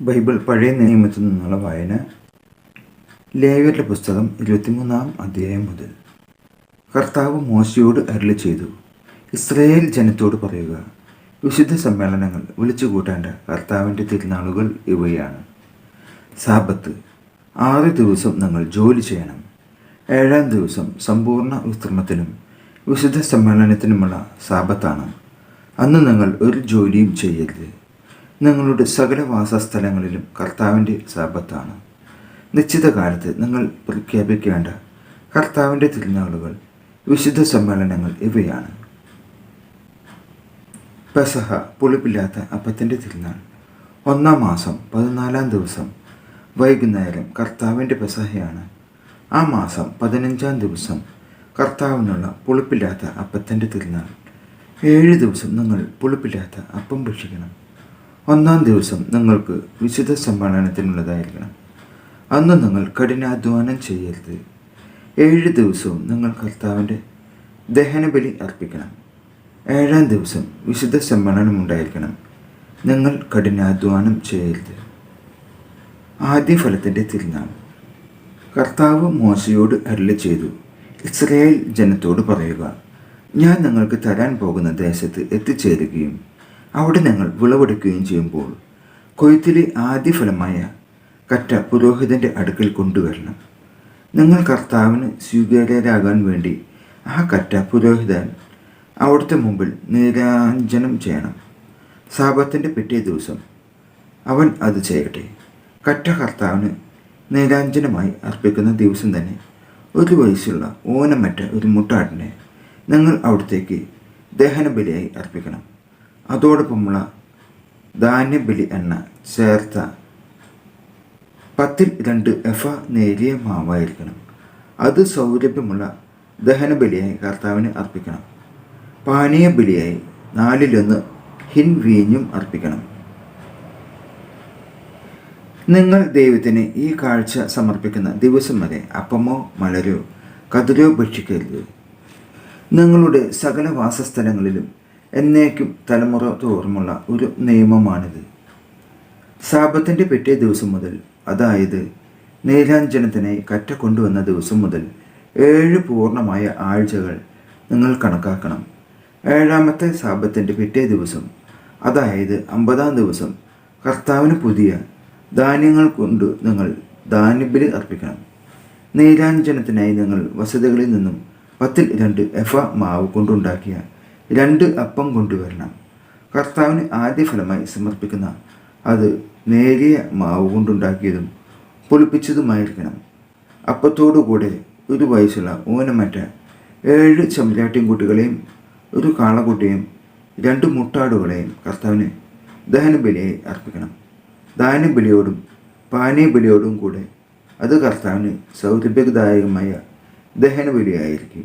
Bible പഴയ നിയമത്തിൽ നിന്നുള്ള വായന ലേവ്യരുടെ പുസ്തകം ഇരുപത്തിമൂന്നാം അധ്യായം മുതൽ. കർത്താവ് മോശയോട് അരുളി ചെയ്തു. ഇസ്രയേൽ ജനത്തോട് പറയുക വിശുദ്ധ സമ്മേളനങ്ങൾ വിളിച്ചു കൂട്ടേണ്ട കർത്താവിന്റെ തിരുനാളുകൾ ഇവയാണ്. സാബത്ത് ആറ് ദിവസം നിങ്ങൾ ജോലി ചെയ്യണം. ഏഴാം ദിവസം സമ്പൂർണ വിശ്രമത്തിനും വിശുദ്ധ സമ്മേളനത്തിനുമുള്ള സാബത്താണ്. അന്ന് നിങ്ങൾ ഒരു ജോലിയും ചെയ്യരുത്. നിങ്ങളുടെ സകല വാസസ്ഥലങ്ങളിലും കർത്താവിന്റെ സാപത്താണ് നിശ്ചിത കാലത്ത് നിങ്ങൾ പ്രഖ്യാപിക്കേണ്ട കർത്താവിന്റെ തിരുനാളുകൾ വിശുദ്ധ സമ്മേളനങ്ങൾ ഇവയാണ്. പെസഹ പുളിപ്പില്ലാത്ത അപ്പത്തിന്റെ തിരുനാൾ. ഒന്നാം മാസം പതിനാലാം ദിവസം വൈകുന്നേരം കർത്താവിന്റെ പെസഹയാണ്. ആ മാസം പതിനഞ്ചാം ദിവസം കർത്താവിനുള്ള പുളിപ്പില്ലാത്ത അപ്പത്തിന്റെ തിരുനാൾ. ഏഴ് ദിവസം നിങ്ങൾ പുളിപ്പില്ലാത്ത അപ്പം ഭക്ഷിക്കണം. ഒന്നാം ദിവസം നിങ്ങൾക്ക് വിശുദ്ധ സമ്മേളനത്തിനുള്ളതായിരിക്കണം അന്ന് നിങ്ങൾ കഠിനാധ്വാനം ചെയ്യരുത്. ഏഴ് ദിവസവും നിങ്ങൾ കർത്താവിന്റെ ദഹനബലി അർപ്പിക്കണം. ഏഴാം ദിവസം വിശുദ്ധ സമ്മേളനം ഉണ്ടായിരിക്കണം. നിങ്ങൾ കഠിനാധ്വാനം ചെയ്യരുത്. ആദ്യ ഫലത്തിന്റെ തിരുനാൾ. കർത്താവ് മോശയോട് അരുളി ചെയ്തു. ഇസ്രയേൽ ജനത്തോട് പറയുക ഞാൻ നിങ്ങൾക്ക് തരാൻ പോകുന്ന ദേശത്ത് എത്തിച്ചേരുകയും അവിടെ ഞങ്ങൾ വിളവെടുക്കുകയും ചെയ്യുമ്പോൾ കൊയ്ത്തിലെ ആദ്യ ഫലമായ കറ്റ പുരോഹിതന്റെ അടുക്കൽ കൊണ്ടുവരണം. നിങ്ങൾ കർത്താവിന് സ്വീകാര്യരാകാൻ വേണ്ടി ആ കറ്റ പുരോഹിതൻ അവിടുത്തെ മുമ്പിൽ നിരാഞ്ജനം ചെയ്യണം. സാപത്തിന്റെ പിറ്റേ ദിവസം അവൻ അത് ചെയ്യട്ടെ. കറ്റ കർത്താവിന് നിരാഞ്ജനമായി അർപ്പിക്കുന്ന ദിവസം തന്നെ ഒരു വയസ്സുള്ള ഓനമറ്റ ഒരു മുട്ടാടിനെ നിങ്ങൾ അവിടത്തേക്ക് ദഹനബലിയായി അർപ്പിക്കണം. അതോടൊപ്പമുള്ള ധാന്യബലി എണ്ണ ചേർത്ത പത്തിൽ രണ്ട് എഫ നേരിയ മാവായിരിക്കണം. അത് സൗരഭ്യമുള്ള ദഹനബലിയായി കർത്താവിന് അർപ്പിക്കണം. പാനീയ ബലിയായി നാലിലൊന്ന് ഹിൻ വീഞ്ഞും അർപ്പിക്കണം. നിങ്ങൾ ദൈവത്തിന് ഈ കാഴ്ച സമർപ്പിക്കുന്ന ദിവസം വരെ അപ്പമോ മലരോ കതിരോ ഭക്ഷിക്കരുത് നിങ്ങളുടെ സകല വാസസ്ഥലങ്ങളിലും എന്നേക്കും തലമുറ തോറുമുള്ള ഒരു നിയമമാണിത്. സാപത്തിന്റെ പിറ്റേ ദിവസം മുതൽ അതായത് നീലാഞ്ജനത്തിനെ കറ്റ കൊണ്ടുവന്ന ദിവസം മുതൽ ഏഴ് പൂർണമായ ആഴ്ചകൾ നിങ്ങൾ കണക്കാക്കണം. ഏഴാമത്തെ സാപത്തിന്റെ പിറ്റേ ദിവസം അതായത് അമ്പതാം ദിവസം കർത്താവിന് പുതിയ ധാന്യങ്ങൾ കൊണ്ട് നിങ്ങൾ ധാന്യബലി അർപ്പിക്കണം. നീരാഞ്ജനത്തിനായി നിങ്ങൾ വസതികളിൽ നിന്നും പത്തിൽ രണ്ട് എഫ മാവ് കൊണ്ടുണ്ടാക്കിയ രണ്ട് അപ്പം കൊണ്ടുവരണം. കർത്താവിന് ആദ്യ ഫലമായി സമർപ്പിക്കുന്ന അത് നേരിയ മാവ് കൊണ്ടുണ്ടാക്കിയതും പൊളിപ്പിച്ചതുമായിരിക്കണം അപ്പത്തോടുകൂടെ ഒരു വയസ്സുള്ള ഊനമറ്റ ഏഴ് ചെമ്പലാട്ടിൻകുട്ടികളെയും ഒരു കാളക്കുട്ടിയും രണ്ട് മുട്ടാടുകളെയും കർത്താവിന് ദഹനബലിയായി അർപ്പിക്കണം. ദാനബലിയോടും പാനീയബലിയോടും കൂടെ അത് കർത്താവിന് സൗരഭ്യദായകമായ ദഹനബലിയായിരിക്കും